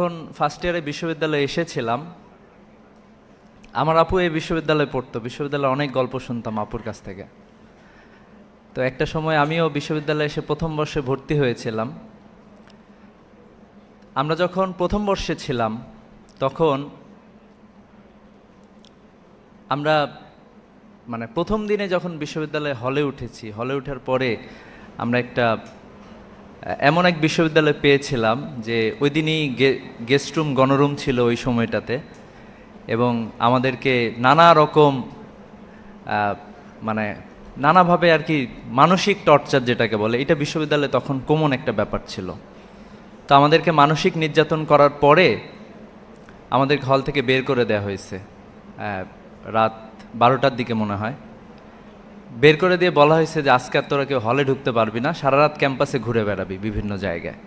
যখন ফার্স্ট ইয়ারে বিশ্ববিদ্যালয়ে এসেছিলাম, আমার আপু এই বিশ্ববিদ্যালয়ে পড়তো। বিশ্ববিদ্যালয়ে অনেক গল্প শুনতাম আপুর কাছ থেকে। তো একটা সময় আমিও বিশ্ববিদ্যালয়ে এসে প্রথম বর্ষে ভর্তি হয়েছিলাম। আমরা যখন প্রথম বর্ষে ছিলাম, তখন আমরা মানে প্রথম দিনে যখন বিশ্ববিদ্যালয়ে হলে উঠেছি, হলে ওঠার পরে আমরা একটা এমন এক বিশ্ববিদ্যালয় পেয়েছিলাম যে ওই দিনই গেস্ট রুম গণরুম ছিল ওই সময়টাতে এবং আমাদেরকে নানা রকম মানে নানাভাবে আর কি মানসিক টর্চার যেটাকে বলে, এটা বিশ্ববিদ্যালয়ে তখন কমন একটা ব্যাপার ছিল। তো আমাদেরকে মানসিক নির্যাতন করার পরে আমাদের হল থেকে বের করে দেওয়া হয়েছে রাত বারোটার দিকে মনে হয়। বের করে দিয়ে বলা হয়েছে যে আজকে আর তোরা কেউ হলে ঢুকতে পারবি না, সারা রাত ক্যাম্পাসে ঘুরে বেড়াবি বিভিন্ন জায়গায়।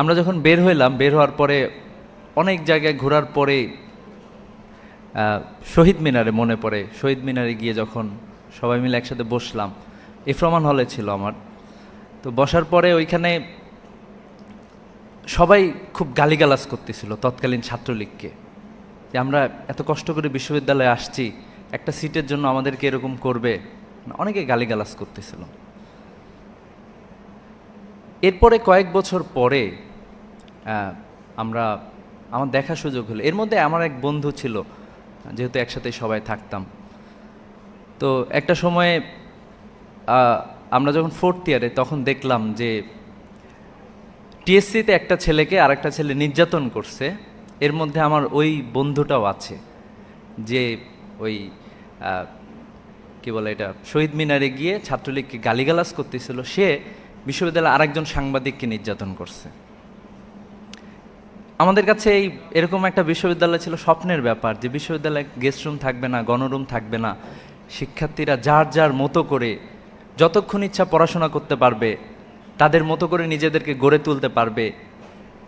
আমরা যখন বের হইলাম, বের হওয়ার পরে অনেক জায়গায় ঘোরার পরে শহীদ মিনারে মনে পড়ে। শহীদ মিনারে গিয়ে যখন সবাই মিলে একসাথে বসলাম ইফরমান হলে ছিল আমার। তো বসার পরে ওইখানে সবাই খুব গালিগালাজ করতেছিল তৎকালীন ছাত্রলীগকে। যে আমরা এত কষ্ট করে বিশ্ববিদ্যালয়ে আসছি একটা সিটের জন্য আমাদেরকে এরকম করবে। অনেকে গালিগালাজ করতেছিল। এরপরে কয়েক বছর পরে আমরা, আমার দেখার সুযোগ হলো। এর মধ্যে আমার এক বন্ধু ছিল, যেহেতু একসাথে সবাই থাকতাম। তো একটা সময়ে আমরা যখন ফোর্থ ইয়ারে তখন দেখলাম যে টিএসসিতে একটা ছেলেকে আর একটা ছেলে নির্যাতন করছে। এর মধ্যে আমার ওই বন্ধুটাও আছে, যে ওই কি বলে এটা, শহীদ মিনারে গিয়ে ছাত্রলীগকে গালিগালাজ করতেছিল। সে বিশ্ববিদ্যালয়ে আরেকজন সাংবাদিককে নির্যাতন করছে। আমাদের কাছে এই এরকম একটা বিশ্ববিদ্যালয় ছিল স্বপ্নের ব্যাপার যে বিশ্ববিদ্যালয়ে গেস্ট রুম থাকবে না, গণরুম থাকবে না। শিক্ষার্থীরা যার যার মতো করে যতক্ষণ ইচ্ছা পড়াশোনা করতে পারবে, তাদের মতো করে নিজেদেরকে গড়ে তুলতে পারবে।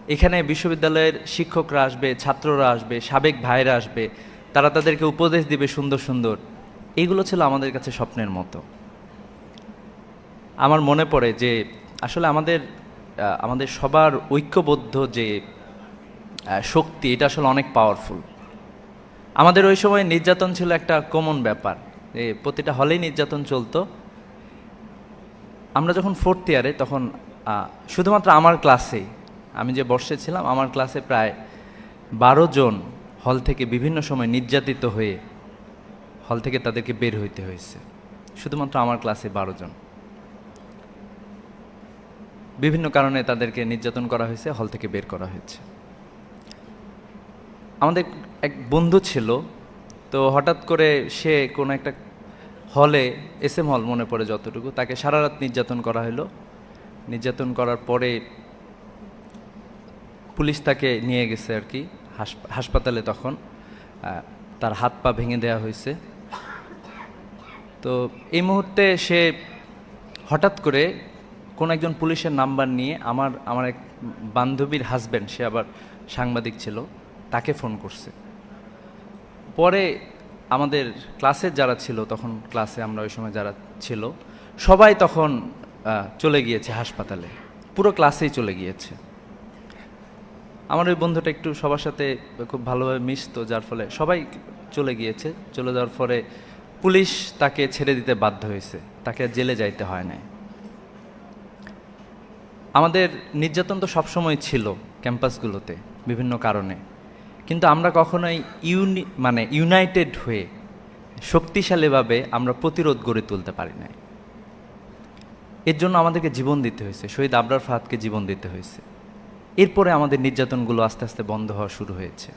এখানে বিশ্ববিদ্যালয়ের শিক্ষকরা আসবে, ছাত্ররা আসবে, সাবেক ভাইরা আসবে। তারা তাদেরকে উপদেশ দিবে সুন্দর সুন্দর। এইগুলো ছিল আমাদের কাছে স্বপ্নের মতো। আমার মনে পড়ে যে আসলে আমাদের আমাদের সবার ঐক্যবদ্ধ যে শক্তি, এটা আসলে অনেক পাওয়ারফুল আমাদের ওই সময় নির্যাতন ছিল একটা কমন ব্যাপার। যে প্রতিটা হলেই নির্যাতন চলতো। আমরা যখন ফোর্থ ইয়ারে তখন শুধুমাত্র আমার ক্লাসেই আমি যে বর্ষে ছিলাম, আমার ক্লাসে প্রায় বারো জন হল থেকে বিভিন্ন সময় নির্যাতিত হয়ে হল থেকে তাদেরকে বের হইতে হয়েছে। শুধুমাত্র আমার ক্লাসে বারো জন। বিভিন্ন কারণে তাদেরকে নির্যাতন করা হয়েছে, হল থেকে বের করা হয়েছে। আমাদের এক বন্ধু ছিল, তো হঠাৎ করে সে কোনো একটা হলে এস এম হল মনে পড়ে যতটুকু, তাকে সারা রাত নির্যাতন করা হলো। নির্যাতন করার পরে পুলিশ তাকে নিয়ে গেছে আর কি। হাসপাতালে তখন তার হাত পা ভেঙে দেওয়া হয়েছে। তো এই মুহূর্তে সে হঠাৎ করে কোন একজন পুলিশের নাম্বার নিয়ে আমার আমার এক বান্ধবীর হাজব্যান্ড সে আবার সাংবাদিক ছিল, তাকে ফোন করছে। পরে আমাদের ক্লাসের যারা ছিল, তখন ক্লাসে আমরা ওই সময় যারা ছিল, সবাই তখন চলে গিয়েছে হাসপাতালে। পুরো ক্লাসেই চলে গিয়েছে। আমার ওই বন্ধুটা একটু সবার সাথে খুব ভালোভাবে মিশতো, যার ফলে সবাই চলে গিয়েছে। চলে যাওয়ার পরে পুলিশ তাকে ছেড়ে দিতে বাধ্য হয়েছে। তাকে জেলে যাইতে হয় নাই। আমাদের নির্যাতন তো সবসময় ছিল ক্যাম্পাসগুলোতে বিভিন্ন কারণে। কিন্তু আমরা কখনোই ইউনি মানে ইউনাইটেড হয়ে শক্তিশালীভাবে আমরা প্রতিরোধ গড়ে তুলতে পারি নাই। এর জন্য আমাদেরকে জীবন দিতে হয়েছে। শহীদ আবরার ফাহাদকে জীবন দিতে হয়েছে। এরপরে আমাদের নির্যাতনগুলো আস্তে আস্তে বন্ধ হওয়া শুরু হয়েছে।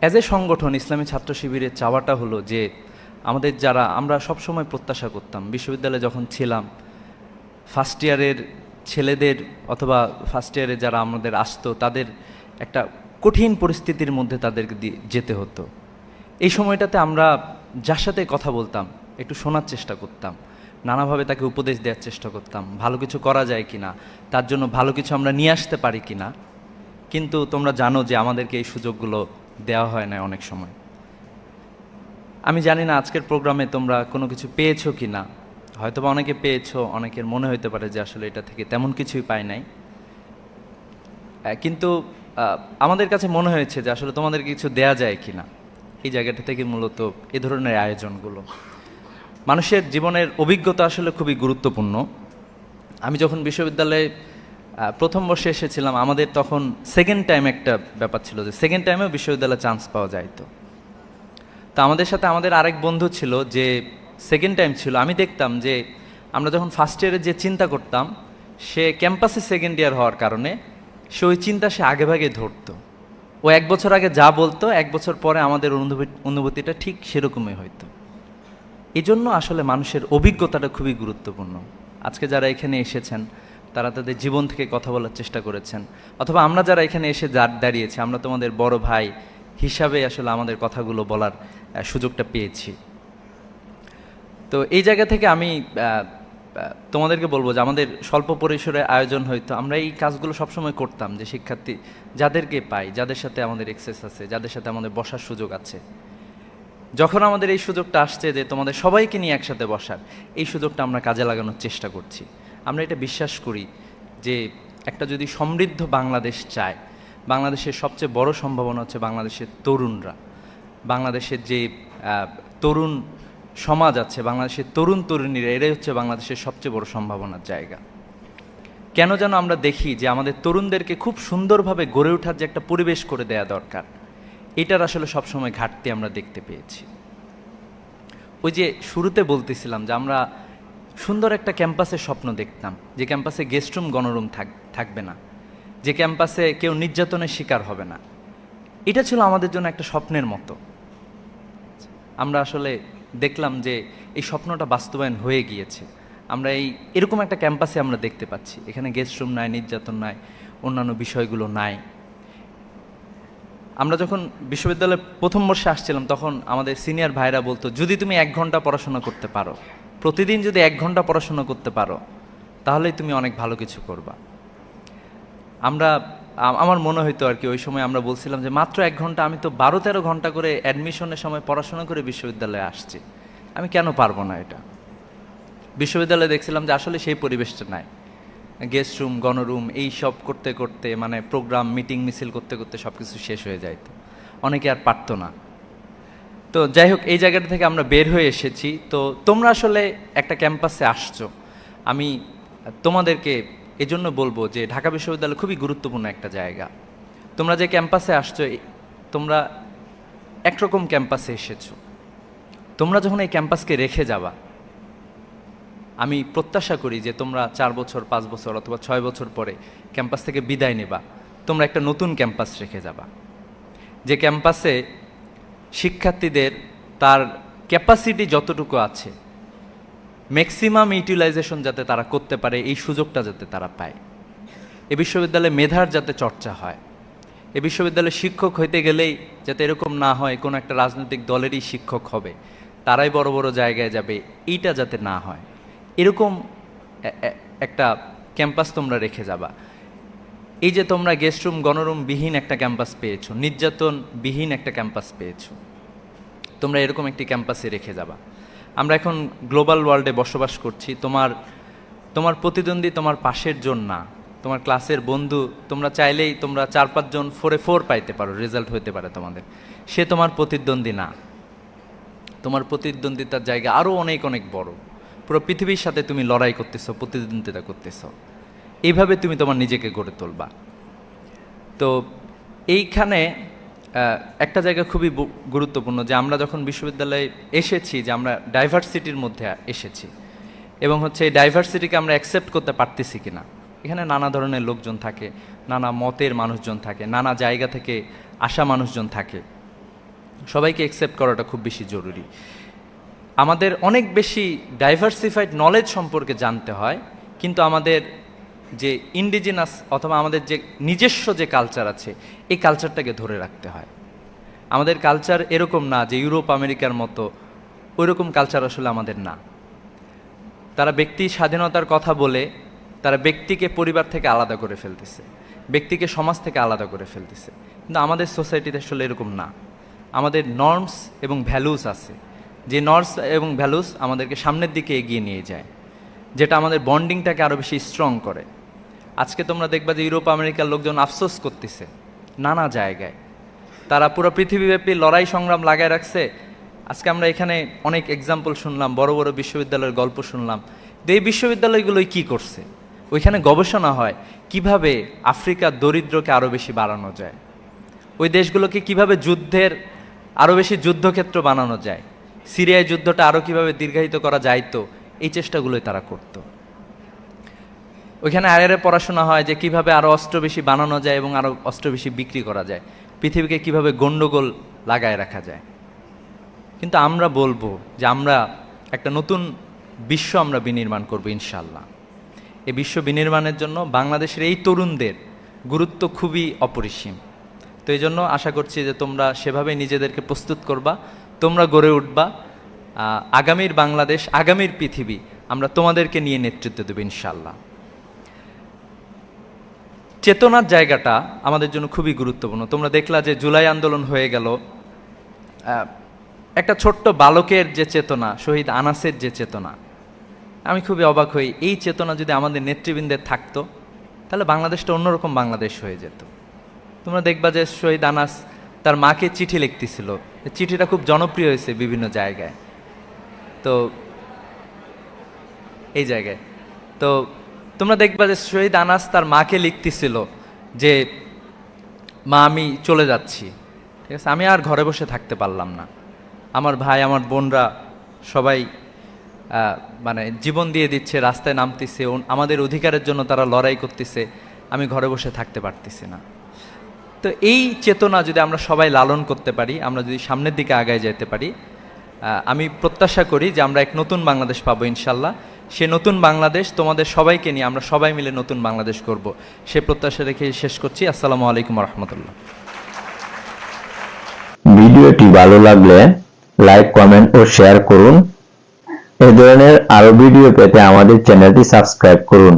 অ্যাজ এ সংগঠন, ইসলামী ছাত্র শিবিরের চাওয়াটা হলো যে, আমাদের যারা, আমরা সবসময় প্রত্যাশা করতাম, বিশ্ববিদ্যালয়ে যখন ছিলাম ফার্স্ট ইয়ারের ছেলেদের অথবা ফার্স্ট ইয়ারে যারা আমাদের আসতো, তাদের একটা কঠিন পরিস্থিতির মধ্যে তাদেরকে যেতে হতো। এই সময়টাতে আমরা যার সাথে কথা বলতাম, একটু শোনার চেষ্টা করতাম। নানাভাবে তাকে উপদেশ দেওয়ার চেষ্টা করতাম, ভালো কিছু করা যায় কিনা, তার জন্য ভালো কিছু আমরা নিয়ে আসতে পারি কিনা। কিন্তু তোমরা জানো যে আমাদেরকে এই সুযোগগুলো দেওয়া হয় না অনেক সময়। আমি জানি না আজকের প্রোগ্রামে তোমরা কোনো কিছু পেয়েছ কি না হয়তোবা অনেকে পেয়েছ, অনেকের মনে হতে পারে যে আসলে এটা থেকে তেমন কিছুই পাই নাই। কিন্তু আমাদের কাছে মনে হয়েছে যে আসলে তোমাদের কিছু দেয়া যায় কিনা। এই জায়গাটা থেকে মূলত এ ধরনের আয়োজনগুলো। মানুষের জীবনের অভিজ্ঞতা আসলে খুবই গুরুত্বপূর্ণ। আমি যখন বিশ্ববিদ্যালয়ে প্রথম বর্ষে এসেছিলাম, আমাদের তখন সেকেন্ড টাইম একটা ব্যাপার ছিল যে সেকেন্ড টাইমেও বিশ্ববিদ্যালয়ে চান্স পাওয়া যাইতো তো। তো আমাদের সাথে আমাদের আরেক বন্ধু ছিল যে সেকেন্ড টাইম ছিল। আমি দেখতাম যে আমরা যখন ফার্স্ট ইয়ারে যে চিন্তা করতাম, সে ক্যাম্পাসে সেকেন্ড ইয়ার হওয়ার কারণে সে ওই চিন্তা সে আগেভাগে ধরতো। ও এক বছর আগে যা বলতো, এক বছর পরে আমাদের অনুভূতি, অনুভূতিটা ঠিক সেরকমই হইতো। এই জন্য আসলে মানুষের অভিজ্ঞতাটা খুবই গুরুত্বপূর্ণ। আজকে যারা এখানে এসেছেন, তারা তাদের জীবন থেকে কথা বলার চেষ্টা করেছেন। অথবা আমরা যারা এখানে এসে দাঁড় দাঁড়িয়েছি, আমরা তোমাদের বড় ভাই হিসাবে আসলে আমাদের কথাগুলো বলার সুযোগটা পেয়েছি। তো এই জায়গা থেকে আমি তোমাদেরকে বলব যে আমাদের স্বল্প পরিসরে আয়োজন হয়তো আমরা এই কাজগুলো সবসময় করতাম যে শিক্ষার্থী, যাদেরকে পাই, যাদের সাথে আমাদের এক্সেস আছে, যাদের সাথে আমাদের বসার সুযোগ আছে। যখন আমাদের এই সুযোগটা আসছে যে তোমাদের সবাইকে নিয়ে একসাথে বসার, এই সুযোগটা আমরা কাজে লাগানোর চেষ্টা করছি। আমরা এটা বিশ্বাস করি যে একটা যদি সমৃদ্ধ বাংলাদেশ চায়, বাংলাদেশের সবচেয়ে বড় সম্ভাবনা হচ্ছে বাংলাদেশের তরুণরা। বাংলাদেশের যে তরুণ সমাজ আছে, বাংলাদেশের তরুণ তরুণীরা, এরাই হচ্ছে বাংলাদেশের সবচেয়ে বড় সম্ভাবনার জায়গা। কেন যেন আমরা দেখি যে আমাদের তরুণদেরকে খুব সুন্দরভাবে গড়ে ওঠার যে একটা পরিবেশ করে দেয়া দরকার। এটার আসলে সবসময় ঘাটতি আমরা দেখতে পেয়েছি। ওই যে শুরুতে বলতেছিলাম যে আমরা সুন্দর একটা ক্যাম্পাসের স্বপ্ন দেখতাম, যে ক্যাম্পাসে গেস্টরুম গণরুম থাক, থাকবে না, যে ক্যাম্পাসে কেউ নির্যাতনের শিকার হবে না। এটা ছিল আমাদের জন্য একটা স্বপ্নের মতো। আমরা আসলে দেখলাম যে এই স্বপ্নটা বাস্তবায়ন হয়ে গিয়েছে। আমরা এই, এরকম একটা ক্যাম্পাসে আমরা দেখতে পাচ্ছি। এখানে গেস্টরুম নাই, নির্যাতন নাই, অন্যান্য বিষয়গুলো নাই। আমরা যখন বিশ্ববিদ্যালয়ে প্রথম বর্ষে আসছিলাম, তখন আমাদের সিনিয়র ভাইরা বলতো, যদি তুমি এক ঘণ্টা পড়াশোনা করতে পারো, প্রতিদিন যদি এক ঘণ্টা পড়াশোনা করতে পারো, তাহলেই তুমি অনেক ভালো কিছু করবা। আমরা আমার মনে হইতো আর কি, ওই সময় আমরা বলছিলাম যে, মাত্র এক ঘণ্টা, আমি তো বারো তেরো ঘণ্টা করে অ্যাডমিশনের সময় পড়াশোনা করে বিশ্ববিদ্যালয়ে আসছি। আমি কেন পারব না এটা? বিশ্ববিদ্যালয়ে দেখছিলাম যে, আসলে সেই পরিবেশটা নাই। গেস্ট রুম গণরুম এই সব করতে করতে মানে প্রোগ্রাম মিটিং মিছিল করতে করতে সব কিছু শেষ হয়ে যাইতো অনেকে আর পারতো না। তো যাই হোক, এই জায়গাটা থেকে আমরা বের হয়ে এসেছি। তো তোমরা আসলে একটা ক্যাম্পাসে আসছো। আমি তোমাদেরকে এজন্য বলব যে ঢাকা বিশ্ববিদ্যালয় খুবই গুরুত্বপূর্ণ একটা জায়গা। তোমরা যে ক্যাম্পাসে আসছো তোমরা একরকম ক্যাম্পাসে এসেছ। তোমরা যখন এই ক্যাম্পাসকে রেখে যাবা আমি প্রত্যাশা করি যে তোমরা চার বছর, পাঁচ বছর অথবা ছয় বছর পরে ক্যাম্পাস থেকে বিদায় নেবা। তোমরা একটা নতুন ক্যাম্পাস রেখে যাবা। যে ক্যাম্পাসে শিক্ষার্থীদের তার ক্যাপাসিটি যতটুকু আছে, ম্যাক্সিমাম ইউটিলাইজেশন যাতে তারা করতে পারে, এই সুযোগটা যাতে তারা পায়। এ বিশ্ববিদ্যালয়ে মেধার যাতে চর্চা হয়। এ বিশ্ববিদ্যালয়ে শিক্ষক হইতে গেলেই যাতে এরকম না হয়, কোনো একটা রাজনৈতিক দলেরই শিক্ষক হবে, তারাই বড় বড় জায়গায় যাবে, এইটা যাতে না হয়। এরকম একটা ক্যাম্পাস তোমরা রেখে যাবা। এই যে তোমরা গেস্ট রুম গণরুম বিহীন একটা ক্যাম্পাস পেয়েছ নির্যাতন বিহীন একটা ক্যাম্পাস পেয়েছ, তোমরা এরকম একটি ক্যাম্পাসে রেখে যাবা। আমরা এখন গ্লোবাল ওয়ার্ল্ডে বসবাস করছি, তোমার তোমার প্রতিদ্বন্দ্বী তোমার পাশের জন না, তোমার ক্লাসের বন্ধু, তোমরা চাইলেই তোমরা চার পাঁচজন ফোরে ফোর পাইতে পারো রেজাল্ট হতে পারে তোমাদের। সে তোমার প্রতিদ্বন্দ্বী না। তোমার প্রতিদ্বন্দ্বিতার জায়গা আরও অনেক অনেক বড়। পুরো পৃথিবীর সাথে তুমি লড়াই করতেছো, প্রতিদ্বন্দ্বিতা করতেছো। এইভাবে তুমি তোমার নিজেকে গড়ে তুলবা। তো এইখানে একটা জায়গা খুবই গুরুত্বপূর্ণ যে আমরা যখন বিশ্ববিদ্যালয়ে এসেছি যে আমরা ডাইভার্সিটির মধ্যে এসেছি এবং হচ্ছে এই ডাইভার্সিটিকে আমরা অ্যাকসেপ্ট করতে পারতেছি কিনা। এখানে নানা ধরনের লোকজন থাকে, নানা মতের মানুষজন থাকে, নানা জায়গা থেকে আসা মানুষজন থাকে। সবাইকে অ্যাকসেপ্ট করাটা খুব বেশি জরুরি। আমাদের অনেক বেশি ডাইভার্সিফাইড নলেজ সম্পর্কে জানতে হয়, কিন্তু আমাদের যে ইন্ডিজিনাস অথবা আমাদের যে নিজস্ব যে কালচার আছে, এই কালচারটাকে ধরে রাখতে হয়। আমাদের কালচার এরকম না যে ইউরোপ, আমেরিকার মতো ওইরকম কালচার আসলে আমাদের না। তারা ব্যক্তি স্বাধীনতার কথা বলে, তারা ব্যক্তিকে পরিবার থেকে আলাদা করে ফেলতেছে, ব্যক্তিকে সমাজ থেকে আলাদা করে ফেলতেছে। কিন্তু আমাদের সোসাইটিতে আসলে এরকম না। আমাদের নর্মস এবং ভ্যালুস আছে। যে নর্স এবং ভ্যালুস আমাদেরকে সামনের দিকে এগিয়ে নিয়ে যায়, যেটা আমাদের বন্ডিংটাকে আরও বেশি স্ট্রং করে। আজকে তোমরা দেখবা যে ইউরোপ আমেরিকার লোকজন আফসোস করতেছে, নানা জায়গায়। তারা পুরো পৃথিবীব্যাপী লড়াই সংগ্রাম লাগায় রাখছে। আজকে আমরা এখানে অনেক এক্সাম্পল শুনলাম, বড় বড় বিশ্ববিদ্যালয়ের গল্প শুনলাম। তো এই বিশ্ববিদ্যালয়গুলোই কি করছে? ওইখানে গবেষণা হয় কীভাবে আফ্রিকার দরিদ্রকে আরও বেশি বাড়ানো যায়। ওই দেশগুলোকে কীভাবে যুদ্ধের আরও বেশি যুদ্ধক্ষেত্র বানানো যায়। সিরিয়ায় যুদ্ধটা আরও কীভাবে দীর্ঘায়িত করা যাইতো, এই চেষ্টাগুলোই তারা করত। ওইখানে আয়ারে পড়াশোনা হয় যে কীভাবে আরও অস্ত্র বেশি বানানো যায় এবং আরও অস্ত্র বেশি বিক্রি করা যায়, পৃথিবীকে কীভাবে গণ্ডগোল লাগায় রাখা যায়। কিন্তু আমরা বলব যে আমরা একটা নতুন বিশ্ব আমরা বিনির্মাণ করব ইনশাল্লাহ এই বিশ্ব বিনির্মাণের জন্য বাংলাদেশের এই তরুণদের গুরুত্ব খুবই অপরিসীম। তো এই জন্য আশা করছি যে তোমরা সেভাবে নিজেদেরকে প্রস্তুত করবা। তোমরা গড়ে উঠবা আগামীর বাংলাদেশ, আগামীর পৃথিবী, আমরা তোমাদেরকে নিয়ে নেতৃত্ব দেবো ইনশাল্লাহ চেতনার জায়গাটা আমাদের জন্য খুবই গুরুত্বপূর্ণ। তোমরা দেখলা যে জুলাই আন্দোলন হয়ে গেল একটা ছোট্ট বালকের যে চেতনা, শহীদ আনাসের যে চেতনা, আমি খুবই অবাক হই, এই চেতনা যদি আমাদের নেতৃবৃন্দের থাকতো, তাহলে বাংলাদেশটা অন্যরকম বাংলাদেশ হয়ে যেত। তোমরা দেখবা যে শহীদ আনাস তার মাকে চিঠি লিখতেছিল। চিঠিটা খুব জনপ্রিয় হয়েছে বিভিন্ন জায়গায়। তো এই জায়গায়। তো তোমরা দেখবা যে শহীদ আনাস তার মাকে লিখতেছিল যে, মা, আমি চলে যাচ্ছি। ঠিক আছে? আমি আর ঘরে বসে থাকতে পারলাম না। আমার ভাই, আমার বোনরা সবাই মানে জীবন দিয়ে দিচ্ছে, রাস্তায় নামতেছে। আমাদের অধিকারের জন্য তারা লড়াই করতেছে। আমি ঘরে বসে থাকতে পারতেছি না। তো এই চেতনা যদি আমরা সবাই লালন করতে পারি, আমরা যদি সামনের দিকে আগায় যেতে পারি আমি প্রত্যাশা করি যে আমরা এক নতুন বাংলাদেশ পাবো ইনশাল্লাহ। সে নতুন বাংলাদেশ তোমাদের সবাইকে নিয়ে আমরা সবাই মিলে নতুন বাংলাদেশ করব। সে প্রত্যাশা রেখে শেষ করছি। আসসালামু আলাইকুম রহমতুল্লাহ ভিডিওটি ভালো লাগলে লাইক, কমেন্ট ও শেয়ার করুন। এ ধরনের আরও ভিডিও পেতে আমাদের চ্যানেলটি সাবস্ক্রাইব করুন।